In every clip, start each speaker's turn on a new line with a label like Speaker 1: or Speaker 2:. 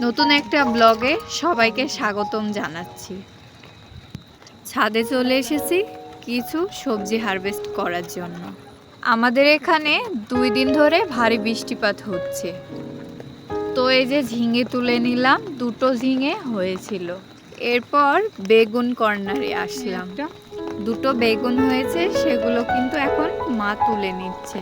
Speaker 1: নতুন একটা ব্লগে সবাইকে স্বাগতম জানাচ্ছি। ছাদে চলে এসেছি কিছু সবজি হারভেস্ট করার জন্য। আমাদের এখানে দুই দিন ধরে ভারী বৃষ্টিপাত হচ্ছে। তো এই যে ঝিঙে তুলে নিলাম দুটো ঝিঙে হয়েছিল। এরপর বেগুন কর্নারে আসলাম। দুটো বেগুন হয়েছে সেগুলো কিন্তু এখন মা তুলে নিচ্ছে।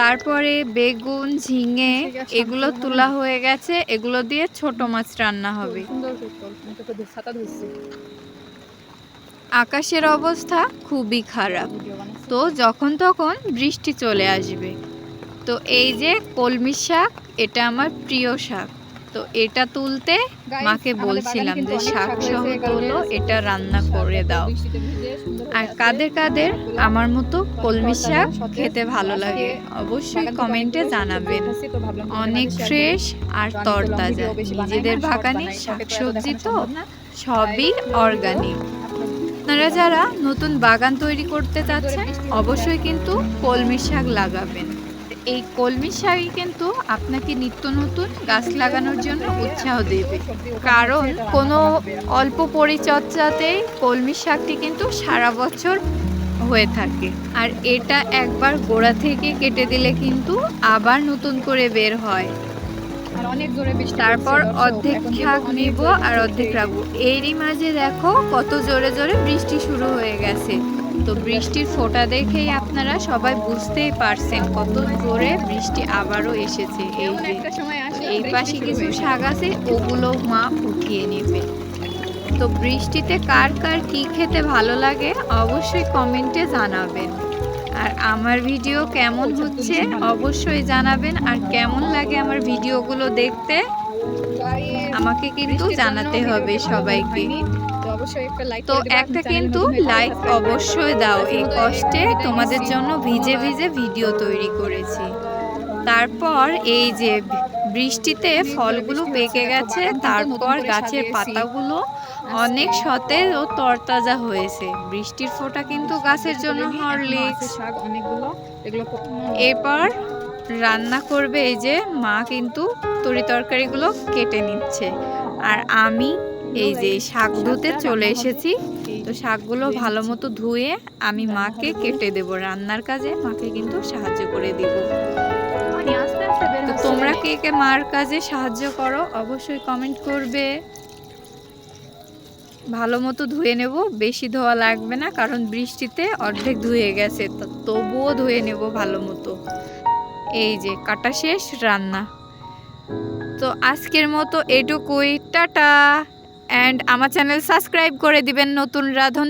Speaker 1: তারপরে বেগুন ঝিঙে এগুলো তোলা হয়ে গেছে এগুলো দিয়ে ছোট মাছ রান্না হবে। আকাশের অবস্থা খুবই খারাপ। তো যখন তখন বৃষ্টি চলে আসবে। তো এই যে কলমি শাক এটা আমার প্রিয় শাক। তো এটা তুলতে মাকে বলছিলাম যে শাক সহ তোলো এটা রান্না করে দাও। আর কাদের কাদের? আমার মতো কলমি শাক খেতে ভালো লাগে। অবশ্যই কমেন্টে জানাবেন। অনেক ফ্রেশ আর তরতাজা। নিজেদের বাগানে
Speaker 2: বানাই।
Speaker 1: শাক
Speaker 2: তো
Speaker 1: সবজি তো সবই অর্গানিক
Speaker 2: আপনারা
Speaker 1: যারা নতুন বাগান তৈরি করতে চাচ্ছেন অবশ্যই কিন্তু কলমি শাক লাগাবেন। এই কলমি শাকই কিন্তু আপনাকে নিত্য নতুন গাছ লাগানোর জন্য উৎসাহ দেবে। কারণ কোনো। অল্প পরিচর্যাতেই কলমি শাকটি কিন্তু সারা বছর হয়ে থাকে। আর এটা একবার গোড়া থেকে কেটে দিলে কিন্তু আবার নতুন করে বের হয়। তারপর অর্ধেক শাক নিব আর অর্ধেক রাখব। এরই মাঝে দেখো কত জোরে জোরে বৃষ্টি শুরু হয়ে গেছে। তো বৃষ্টির ফোঁটা দেখেই আপনারা সবাই বুঝতেই পারছেন কত জোরে বৃষ্টি আবারও এসেছে। এই এই পাশে কিছু শাক আছে ওগুলো মা উঠিয়ে নেবে। তো বৃষ্টিতে কার কার কি খেতে ভালো লাগে অবশ্যই কমেন্টে জানাবেন। আর আমার ভিডিও কেমন হচ্ছে অবশ্যই জানাবেন। আর কেমন লাগে আমার ভিডিওগুলো দেখতে আমাকে কিন্তু জানাতে হবে সবাইকে।
Speaker 2: তো একটা
Speaker 1: কিন্তু লাইক অবশ্যই দাও এই কষ্টে তোমাদের জন্য ভিজে ভিজে ভিডিও তৈরি করেছি। তারপর এই যে বৃষ্টিতে ফলগুলো পেকে গেছে তারপর গাছের পাতাগুলো অনেক সতেজ ও তরতাজা হয়েছে। বৃষ্টির ফোঁটা কিন্তু গাছের জন্য হরলিক্স।
Speaker 2: অনেকগুলো
Speaker 1: এরপর রান্না করবে এই যে মা কিন্তু তরি তরকারিগুলো কেটে নিচ্ছে। আর আমি এই যে শাক ধুতে চলে এসেছি। তো শাকগুলো ভালো মতো ধুয়ে আমি মাকে কেটে দেব রান্নার কাজে। মাকে কিন্তু সাহায্য করে দিব। তো তোমরা কে কে মার কাজে সাহায্য করো অবশ্যই কমেন্ট করবে। ভালো মতো ধুয়ে নেব, বেশি ধোয়া লাগবে না কারণ বৃষ্টিতে অর্ধেক ধুয়ে গেছে তবুও ধুয়ে নেব ভালো মতো এই যে কাটা শেষ রান্না। তো আজকের মতো এটুকুই, টাটা! অ্যান্ড আমার চ্যানেল সাবস্ক্রাইব করে দিবেন নতুন রাধন